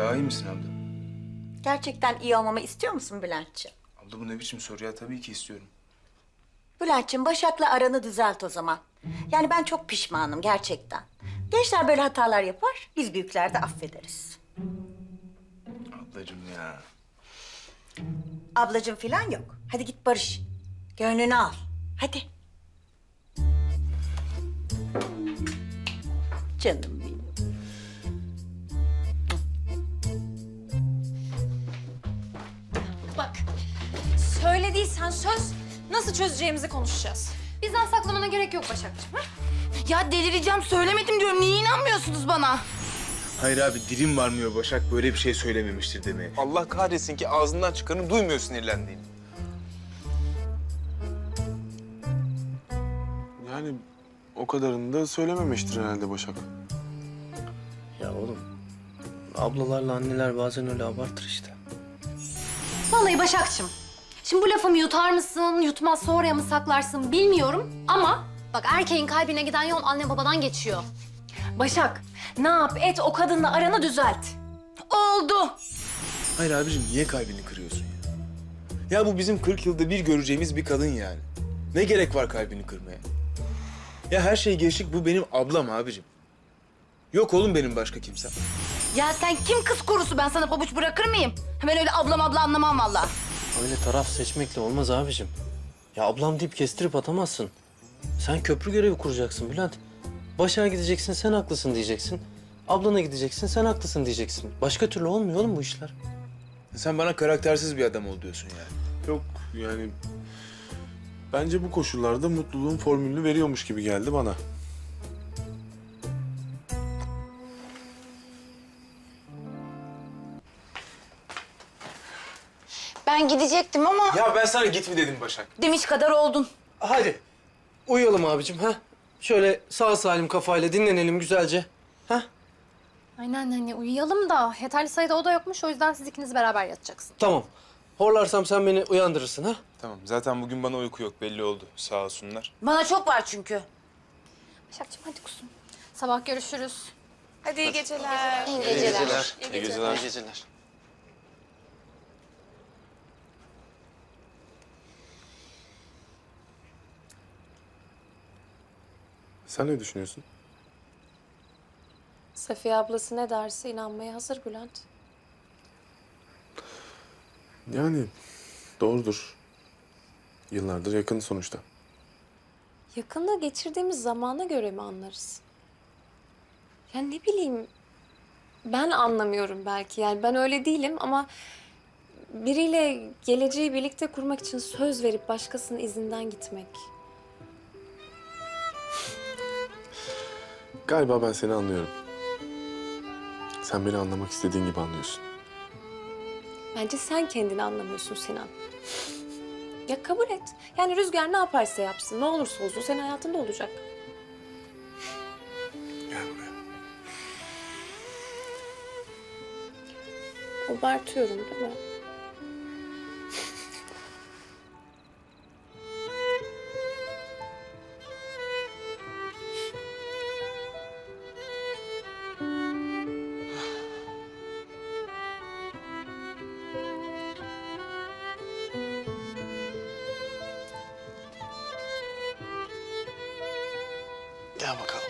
Daha iyi misin abla? Gerçekten iyi olmamı istiyor musun Bülent'ciğim? Abla bu ne biçim soru ya? Tabii ki istiyorum. Bülent'ciğim Başak'la aranı düzelt o zaman. Yani ben çok pişmanım gerçekten. Gençler böyle hatalar yapar, biz büyükler de affederiz. Ablacığım ya. Ablacığım falan yok. Hadi git barış. Gönlünü al. Hadi. Canım söylediysen söz nasıl çözeceğimizi konuşacağız. Bizden saklamana gerek yok Başakçığım. ha? Ya delireceğim söylemedim diyorum. Niye inanmıyorsunuz bana? Hayır abi dilim varmıyor Başak böyle bir şey söylememiştir demeye. Allah kahretsin ki ağzından çıkanı duymuyor sinirlendiğini. Yani o kadarını da söylememiştir herhalde Başak. Ya oğlum, ablalarla anneler bazen öyle abartır işte. Vallahi Başakçığım. Şimdi bu lafımı yutar mısın, yutmazsa oraya mı saklarsın bilmiyorum ama bak erkeğin kalbine giden yol anne babadan geçiyor. Başak, ne yap et o kadınla aranı düzelt. Oldu. Hayır abicim niye kalbini kırıyorsun ya? Ya bu bizim 40 yılda bir göreceğimiz bir kadın yani. Ne gerek var kalbini kırmaya? Ya her şey geçtik bu benim ablam abicim. Yok oğlum benim başka kimsem. Ya sen kim kız kurusu? Ben sana pabuç bırakır mıyım? Ben öyle ablam abla anlamam valla. Öyle taraf seçmekle olmaz abicim. Ya ablam deyip kestirip atamazsın. Sen köprü görevi kuracaksın Bülent. Başa gideceksin sen haklısın diyeceksin. Ablana gideceksin sen haklısın diyeceksin. Başka türlü olmuyor oğlum bu işler. Sen bana karaktersiz bir adam ol diyorsun yani. Yok yani bence bu koşullarda mutluluğun formülünü veriyormuş gibi geldi bana. Ben gidecektim ama Ya ben sana gitme dedim Başak. demiş kadar oldun. Hadi uyuyalım abicim ha. Şöyle sağ salim kafayla dinlenelim güzelce. Ha? Aynen hani uyuyalım da yeterli sayıda oda yokmuş o yüzden siz ikiniz beraber yatacaksınız. Tamam. Horlarsam sen beni uyandırırsın ha. Tamam zaten bugün bana uyku yok belli oldu sağ olsunlar. Bana çok var çünkü. Başakçığım hadi kuzum. Sabah görüşürüz. Hadi iyi geceler. İyi geceler. İyi geceler. İyi geceler. Sen ne düşünüyorsun? Safiye ablası ne derse inanmaya hazır Bülent. Yani doğrudur. Yıllardır yakın sonuçta. Yakında geçirdiğimiz zamana göre mi anlarız? Ya ne bileyim, ben anlamıyorum belki. Yani ben öyle değilim ama biriyle geleceği birlikte kurmak için söz verip başkasının izinden gitmek. Galiba ben seni anlıyorum. Sen beni anlamak istediğin gibi anlıyorsun. Bence sen kendini anlamıyorsun Sinan. Ya kabul et. Yani Rüzgar ne yaparsa yapsın, ne olursa olsun senin hayatında olacak. Gel buraya. Abartıyorum değil mi? Gel bakalım.